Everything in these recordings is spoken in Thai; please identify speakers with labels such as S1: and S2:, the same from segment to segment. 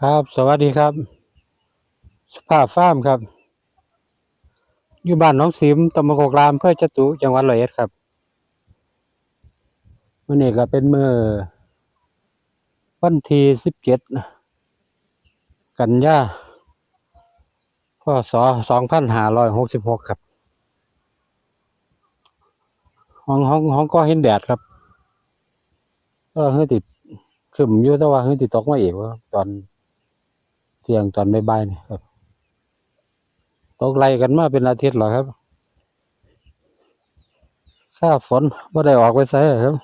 S1: ครับ สวัสดีครับ สภาพฟาร์มครับ อยู่บ้านน้องสิมตำบลโคกรามเพื่อจตุจังหวัดร้อยเอ็ดครับวันนี้ก็เป็นเมื่อวันที่สิบเจ็ดกันยาพศสองพันห้าร้อยหกสิบหกครับ ห้องห้องห้องก็เห็นแดดครับ ก็เฮ้ยติดขึ้นอยู่แต่ว่าเฮ้ยติดตกมาอีกว่าตอน เที่ยงตอนบ่ายๆนี่ครับตกไล่กันมาเป็นอาทิตย์แล้วครับข้าฝนไม่ได้ออกไปใส่ครับ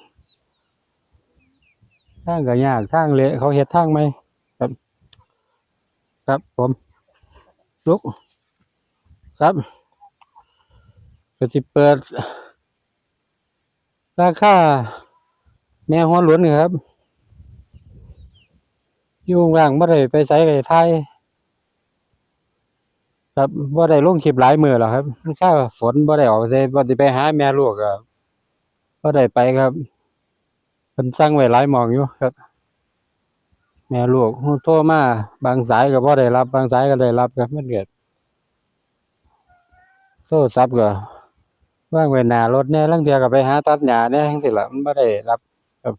S1: ทางก็ยากทางเละเขาเฮ็ดทางไหมครับ ครับผมลุกครับก็สิเปิด ราคาแม่หัวหลวนครับ อยู่ว่างบ่ได้ไปใส่ไก่ไทยครับบ่ได้ลงคลิปหลายมือแล้วครับมันค่ฝนบ่ได้ออกไสบ่ได้ไปหาแม่ลูกก็บ่ได้ไปครับเพิ่นสั่งไว้หลายมองอยู่ครับ แม่ลูกโทรมาบางสายก็บ่ได้รับ บางสายก็ได้รับครับมันเกิดโทรศัพท์ก็ว่างไว้หนารถแหน่ลางเทื่อก็ไปหาตัดหญ้าแหน่จังซี่ล่ะมันบ่ได้รับครับ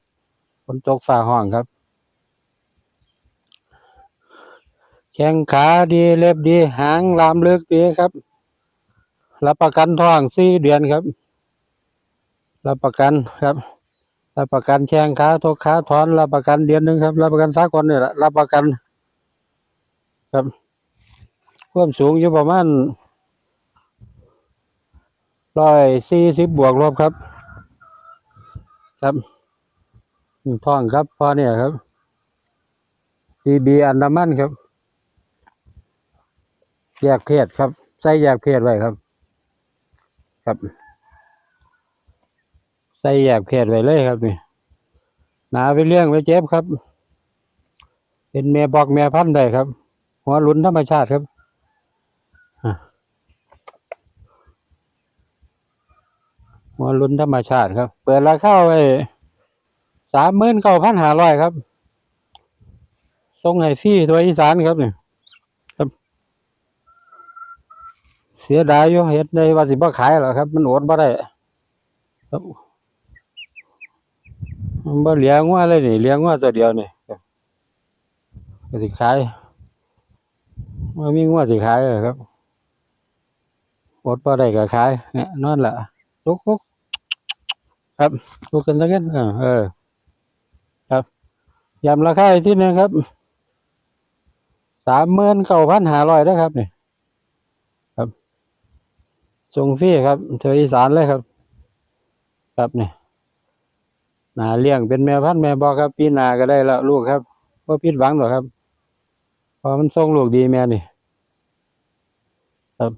S1: ฝนตกฟ้าร้องครับ แข้งขาดีเล็บดีหางลามลึกดีครับรับประกันท้องสี่เดือนครับรับประกันครับรับประกันแข้งขาทกขาถอนรับประกันเดือนหนึ่งครับรับประกันสากลนี่แหละรับประกัน ครับความสูงอยู่ประมาณร้อยสี่สิบบวกลบครับ ครับท้องครับพอเนี่ยครับบีบีอันดามันครับ แยกเพศครับ ใส่แยกเพศไว้ครับ ครับ ใส่แยกเพศไว้เลยครับนี่หนาไปเลี้ยงไว้เจ็บครับ เป็นแม่บอกแม่พันธุ์ได้ครับ หัวลุนธรรมชาติครับหัวลุนธรรมชาติครับ เปิดราคาไว้สามหมื่นเก้าพันห้าร้อยครับส่งให้ฟรีตัวอีสานครับเนี่ย เสียดายอยู่เฮ็ดได้ว่าสิบ่ขายหรอครับ มันอดบ่ได้ครับมันบ่เลี้ยงว่าเลยนี่เลี้ยงว่าตัวเดียวนี่ก็สิขายว่ามีงัวสิขายเหรอครับอดบ่ได้ก็ขาย เนี่ยนอนละลุกลุกครับลุกกันซะกันเออเออ ครับยำราคาอีกทีหนึงครับสามหมื่นเก้าพันห้าร้อยนะครับเนี่ย ส่งฟรีครับเทออีสานเลยครับ ครับเนี่ยนาเลี้ยงเป็นแม่พันธุ์แม่บอกครับ ปีนาก็ได้แล้วลูกครับว่าผิดหวังหรอครับเพอมันส่งลูกดีแม่นี่ครับ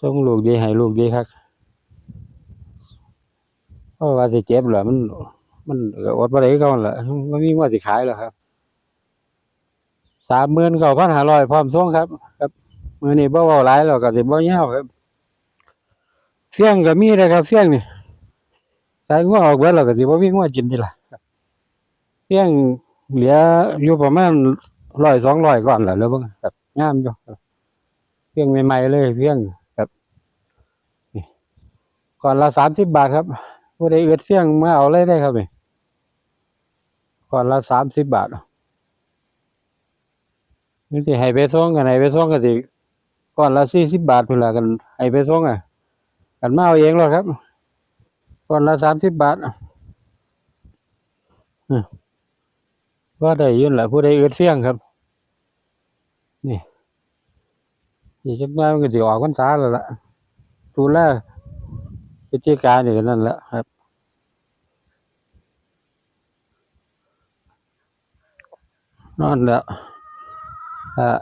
S1: ส่งลูกดีให้ลูกดีครับเพราะว่าสิเจ็บเหรอมัน มันก็อดบ่ได้คือเหั่นล่ะมันมีว่าสิขายแล้วครับสามหมื่นเก้าพันห้าร้อยพร้อมส่งครับ ครับ มื้อนี้บ่เว้าหลายแล้วก็สิบ่ยาวครับเฟี้ยงก็มีเด้อครับเฟี้ยงนี่ขายงัวออกเบิดแล้วก็สิบ่มีงัวกินนี่ล่ะเฟี้ยงเหลืออยู่ประมาณ100 200ก่อนล่ะแล้วเบิ่งครับงามอยู่เฟี้ยงใหม่ๆเลยเฟี้ยงครับนี่ก่อนละ30บบาทครับผู้ใดเอึดเฟี้ยงมาเอาเลยได้ครับนี่ก่อนละ30บบาทนี่สิให้ไปส่งกันให้ไปส่งก็สิ ก้อนละสี่สิบบาทพุ่นละกันให้ไปส่งอะ กันมาเอาเองหรอกครับก้อนละสามสิบบาทอืมว่าได้ยืนนแหละผู้ใดเอืดเสียงครับ นี่อีกจักหน้อยมันก็สิออกพรรษาแล้วล่ะตุลาพฤศจิการนี่ก็นั่นแหละครับนอนแล้วอ่า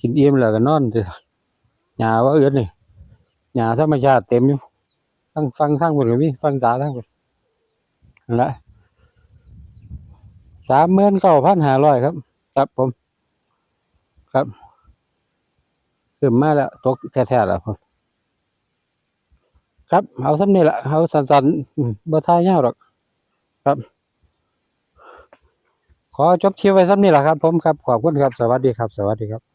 S1: กินอิ่ยมแล้วก็นอนสิหญ้าว่าเอือดนี่หญ้าธรรมชาติเต็มอยู่ทั้งฟังทั้งหมดก็มีฟังตาทั้งหมดนั่นแหละสามหมื่นเก้าพันห้าร้อยครับ ครับผม ครับขึ้นมาแล้วตกแท้ๆแล้วผมครับ เอาซ้ำนี่แหละเอาสันๆอืมบ่ทายยาวหรอก ครับ ขอจบคลิปไว้ซ้ำนี้แหละครับ ผมครับ ขอบคุณครับ สวัสดีครับ สวัสดีครับ